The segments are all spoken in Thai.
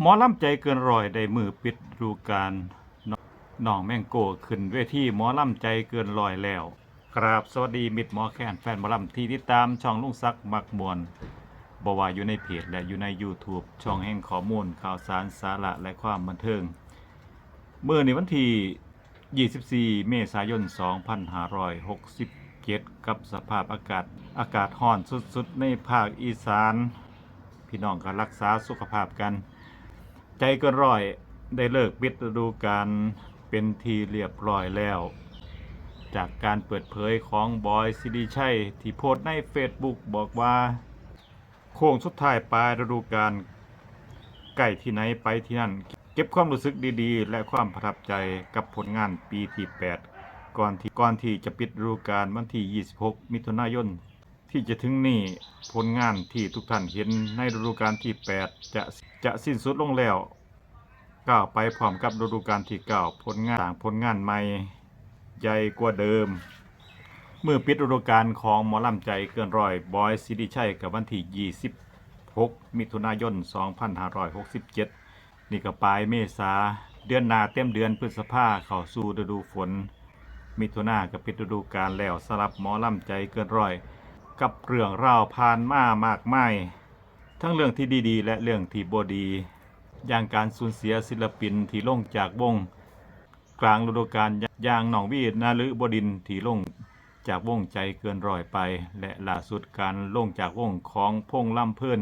หมอลำใจเกินร้อยได้มือปิดฤดูกาลน้องแมงโก้ขึ้นเวทีหมอลำใจเกินร้อยแล้วกราบสวัสดีมิตรหมอแคนแฟนหมอลำที่ติดตามช่องลุงซักมักมวนบว่าอยู่ในเพจและอยู่ใน YouTube ช่องแห่งข้อมูลข่าวสารสาระและความบันเทิง เมื่อในวันที่ 24 เมษายน 2567 กับสภาพอากาศอากาศร้อนสุดๆ ในภาคอีสาน พี่น้องก็รักษาสุขภาพกัน ใจเกินร้อยได้เลิกปิดฤดูกาลเป็นทีเรียบร้อยแล้ว จากการเปิดเผยของบอยซิดีชัย ที่โพสต์ใน Facebook บอกว่า โค้งสุดท้ายปลายฤดูกาลใกล้ที่ไหนไปที่นั่น เก็บความรู้สึกดีๆ และความประทับใจกับผลงานปีที่ 8 ก่อนที่ก่อนที่จะปิดฤดูกาลวันที่ 26 มิถุนายนที่จะถึงนี้ผลงานที่ทุกท่านเห็นในฤดูกาลที่ 8 จะ จะสิ้นสุดลงแล้วก้าวไปพร้อมกับฤดูกาลที่9ผลงานต่างผลงานใหม่ใหญ่กว่าเดิม เมื่อปิดฤดูกาลของหมอลำใจเกินร้อยบอยซิดิชัยกับวันที่ 26 มิถุนายน 2567 นี่ก็ปลายเมษาเดือนนาเต็มเดือนพฤษภาเข้าสู่ฤดูฝน มิถุนาก็ปิดฤดูกาลแล้วสำหรับหมอลำใจเกินร้อย กับเรื่องราวผ่านมามากมาย ทั้งเรื่องที่ดีๆ และเรื่องที่บ่ดี อย่างการสูญเสียศิลปินที่ล่งจากวงกลางฤดูกาลอย่างหนองวีนาลือบดินที่ลงจากวงใจเกินร้อยไป และล่าสุดการล่งจากวงของพงล่ำเพื่อน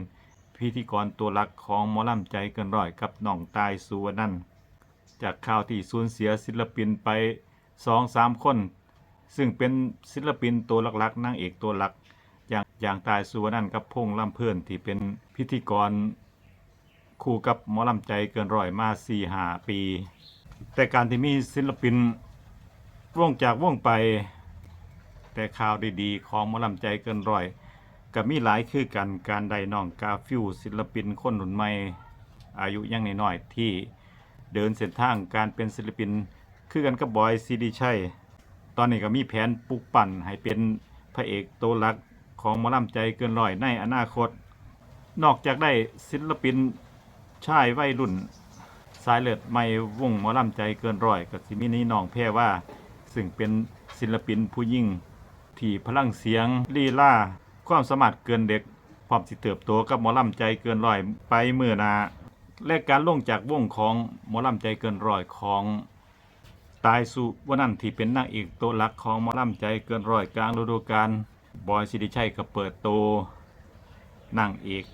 พิธีกรตัวหลักของหมอล่ำใจเกินร้อยกับหน่องตายสุวรรณนันจากข่าวที่สูญเสียศิลปินไปสองสามคน ซึ่งเป็นศิลปินตัวหลักๆนางเอกตัวหลัก อย่างตายสุวรรณนันกับพงษ์ล่ำเพื่อนที่เป็นพิธีกรคู่กับหมอลำใจเกินร้อยมาสี่หาปี แต่การที่มีศิลปินว่งจากว่งไป แต่ข่าวดีๆ ของหมอลำใจเกินร้อยก็มีหลายคือกันการได้น้องกาฟิวศิลปินคนรุ่นใหม่อายุยังน้อยๆที่เดินเส้นทางการเป็นศิลปิน คือกันกับบอยซีดีชัยตอนนี้ก็มีแผนปลูกปั่นให้เป็นพระเอกตัวหลัก ของหมอลำใจเกินร้อยในอนาคต นอกจากได้ศิลปินชายวัยรุ่น สายเลือดไม่วงหมอลำใจเกินร้อยกับสิมินีน้องแพรว่า ซึ่งเป็นศิลปินผู้ยิ่ง ที่พลังเสียงลีลาความสามารถเกินเด็กพร้อมสิเติบโตกับหมอลำใจเกินร้อยไปเมื่อนาและการล่งจากวงของหมอลำใจเกินร้อยของตายสุวนันท์ที่เป็นนางเอกตัวหลักของหมอลำใจเกินร้อยกลางฤดูกาล บอยสิริชัยก็เปิดโตนางเอก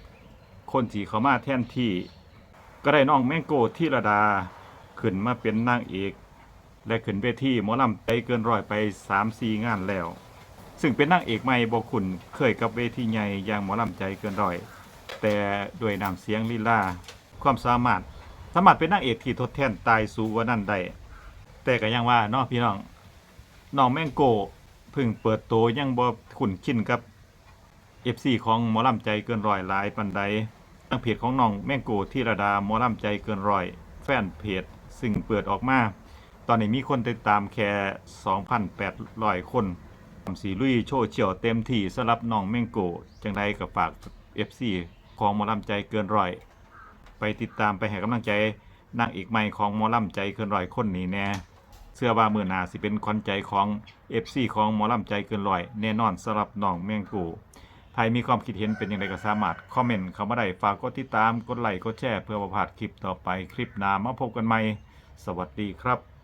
คนที่เขามาแทนที่ ก็ได้น้องแมงโก้ที่ระดา ขึ้นมาเป็นนางเอก และขึ้นเวทีหมอลำใจเกินร้อยไป3 4งานแล้ว ซึ่งเป็นนางเอกใหม่บ่คุณเคยกับเวทีใหญ่อย่างหมอลำใจเกินร้อย แต่ด้วยนำเสียงลีลาความสามารถสามารถเป็นนางเอกที่ทดแทนตายสูว่านั่นได้แต่ก็ยังว่าเนาะพี่น้องน้องแมงโก้ พิ่งเปิดโตยังบ่คุ้นชินกับ FC ของหมอลำใจเกินร้อยหลายปันใดทางเพจของน้องแมงโก้ที่ระดาหมอลำใจเกินร้อยแฟนเพจซึ่งเปิดออกมา ตอนนี้มีคนติดตามแค่ 2,800 คนสีลุยโชว์เฉียวเต็มที่สำหรับน้องแมงโก้จังใดก็ฝาก FC ของหมอลำใจเกินร้อย ไปติดตามไปให้กำลังใจนางเอกใหม่ของหมอลำใจเกินร้อยคนนี้แน่ เสื้อว่ามือหนาสิเป็นควัญใจของ FC ของหมอลำใจเกินร้อย แน่นอนสำหรับน้องแมงกูใครมีความคิดเห็นเป็นอย่างไรก็สามารถคอมเมนต์เข้ามาได้ฝากกดติดตามกดไลค์กดแชร์เพื่อประพาดคลิปต่อไปคลิปหน้ามาพบกันใหม่ สวัสดีครับ